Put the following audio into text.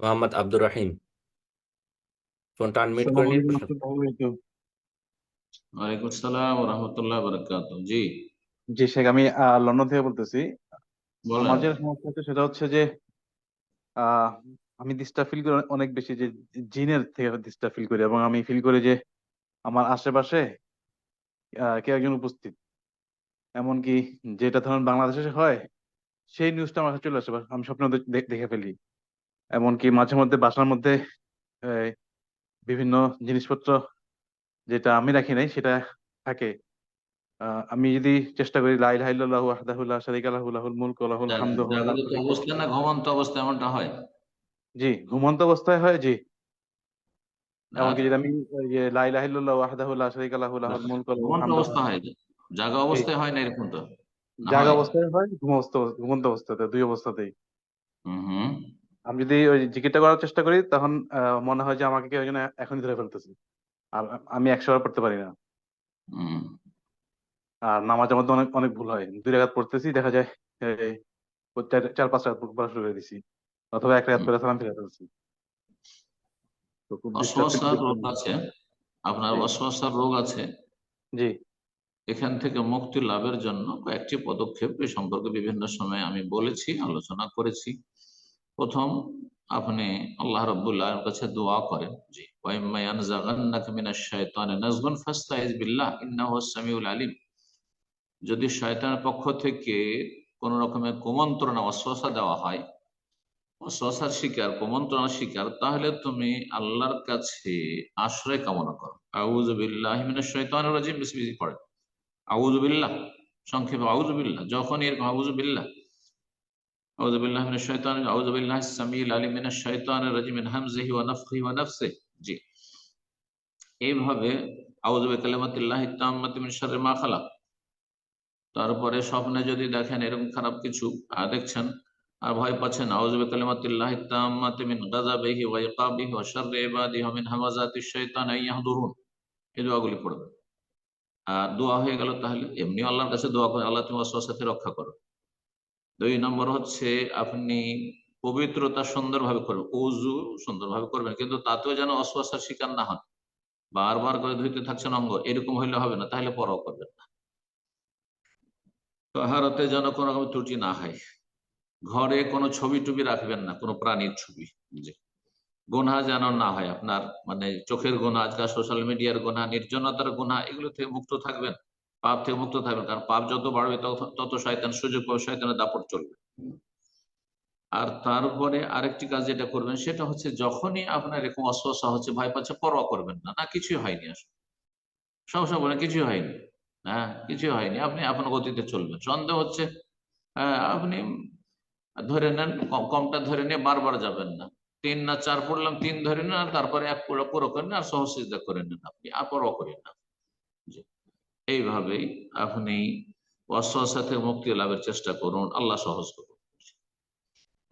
মোহাম্মদ আব্দুর রহিম ফোনটা আনমিউট করে নিন। ওয়ালাইকুম আসসালাম ওয়া রাহমাতুল্লাহি ওয়া বারাকাতুহু। জি। জি শেখ আমি লন্ডন থেকে বলতেছি। যে সমস্যা হচ্ছে সেটা হচ্ছে যে আমি ডিস্টার্ব ফিল করি অনেক বেশি যে জিনের থেকে ডিস্টার্ব ফিল করি এবং আমি ফিল করি যে আমার আশেপাশে আহ, কেউ একজন উপস্থিত। এমনকি যেটা ধরুন বাংলাদেশে হয় সেই নিউজটা আমার কাছে চলে আসে আমি স্বপ্ন দেখে ফেলি। এমনকি মাঝে মধ্যে বাসার মধ্যে বিভিন্ন জিনিসপত্র যেটা আমি রাখি নাই সেটা থাকে। আহ, আমি যদি চেষ্টা করি লা ইলাহা ইল্লাল্লাহু ওয়াহদাহু লা শারীকা লাহুল মুলকু লাহুল হামদু অবস্থায় না ঘুমন্ত অবস্থায় এমনটা হয়? জি ঘুমন্ত অবস্থায় হয় জি। এমনকি যদি আমি ওই যে লা ইলাহা ইল্লাল্লাহু ওয়াহদাহু লা শারীকা লাহুল মুলকু ঘুমন্ত অবস্থা হয় জাগা অবস্থায় হয় না এরকম তো? জাগা অবস্থায় হয় ঘুমন্ত ঘুমন্ত অবস্থাতে দুই অবস্থাতেই। হুম। আমি যদি ওই জিকিরটা করার চেষ্টা করি তখন মনে হয় যে আমাকে কেউ একজন এখনই ধরে ফেলতেছে। আর আমি একশো বার পড়তে পারি না। আর নামাজের মধ্যে অনেক অনেক ভুল হয়। দুই রাকাত পড়তেছি দেখা যায় চার পাঁচ রাকাত পড়া শুরু করে দিছি। অথবা এক হুম। পড়ে সালাম ফিরে ফেলছি। রোগ আছে। আপনার জি। রোগ আছে। জি। এখান থেকে মুক্তি লাভের জন্য কয়েকটি পদক্ষেপ সম্পর্কে বিভিন্ন সময় আমি বলেছি আলোচনা করেছি। প্রথম আপনি আল্লাহ রব্বুল্লাহর কাছে দোয়া করেন, জি যদি শয়তানের পক্ষ থেকে কোন রকমের কুমন্ত্রণা অশ্বাসা দেওয়া হয় অশ্বাসার শিকার, কুমন্ত্রণার শিকার, তাহলে তুমি আল্লাহর কাছে আশ্রয় কামনা করো। আউযু বিল্লাহি মিনাশ শাইতানির রাজিম বেশি বেশি পড়ে। আউযু বিল্লাহ, সংক্ষেপে আউযু বিল্লাহ যখন এরকম আউযু মিনাশ শাইতানির আউযু বিল্লাহি সামিউল আলিম মিনাশ শাইতানির রাজিম মিন হামজিহি ওয়া নাফখিহি ওয়া নাফসিহি জি। এইভাবে আউযু বিকালিমাতিল্লাহি তাম্মাতি মিন শাররি মা খালাক। তারপরে স্বপ্নে যদি দেখেন এরকম খারাপ কিছু আহ, দেখছেন আর ভয় পাচ্ছেন আউযু বিকালিমাতিল্লাহি তাম্মাতি মিন গাযাবিহি ওয়া ইকাবিহি ওয়া শাররি ইবাদিহি মিন হামাযাতিশ শাইতানি ইয়াহদুরুন। এই দোয়াগুলি পড়বেন আর দোয়া হয়ে গেল তাহলে এমনি আল্লাহর কাছে দোয়া করে আল্লাহ তুমি অস্বস্থাতে রক্ষা করো। দুই নম্বর হচ্ছে আপনি পবিত্রতা সুন্দরভাবে করবেন, উজু সুন্দরভাবে করবেন, কিন্তু তাতেও যেন অস্বস্থার শিকার না হন। বারবার করে ধুইতে থাকছেন অঙ্গ, এরকম হইলে হবে না, তাহলে পরাও করবেন না। তাহারাতে যেন কোনো রকম ত্রুটি না হয়। ঘরে কোনো ছবি টুবি রাখবেন না, কোনো প্রাণীর ছবি। জি। গোনা যেন না হয়, আপনার মানে চোখের গোনা আজকাল সোশ্যাল মিডিয়ার গোনা নির্জনতার গোনা এগুলো থেকে মুক্ত থাকবেন। পাপ থেকে মুক্ত থাকবেন, কারণ পাপ যত বাড়বে তত- শয়তান সুযোগ পাবে, শয়তানের দাপট চলবে। আর তারপরে আরেকটি কাজ যেটা করবেন, সেটা হচ্ছে যখনই আপনার এরকম অস্বস্থ হচ্ছে, ভয় পাচ্ছে, পরোয়া করবেন না। না, কিছুই হয়নি আসলে। সমস্যা বলে কিছুই হয়নি। হ্যাঁ কিছুই হয়নি। আপনি আপনার গতিতে চলবেন। সন্দেহ হচ্ছে আপনি ধরে নেন কমটা ধরে নিয়ে বারবার যাবেন না। তিন না চার পড়লাম, তিন ধরে নেন, আর তারপরে এক পুরো পুরো করে নেন আর সহসিদ্ধা করে নেন আপনি, আর পরোয়া করেন না। এইভাবেই আপনি অস্ত্র সাথে মুক্তি লাভের চেষ্টা করুন আল্লাহ সহজ করুন।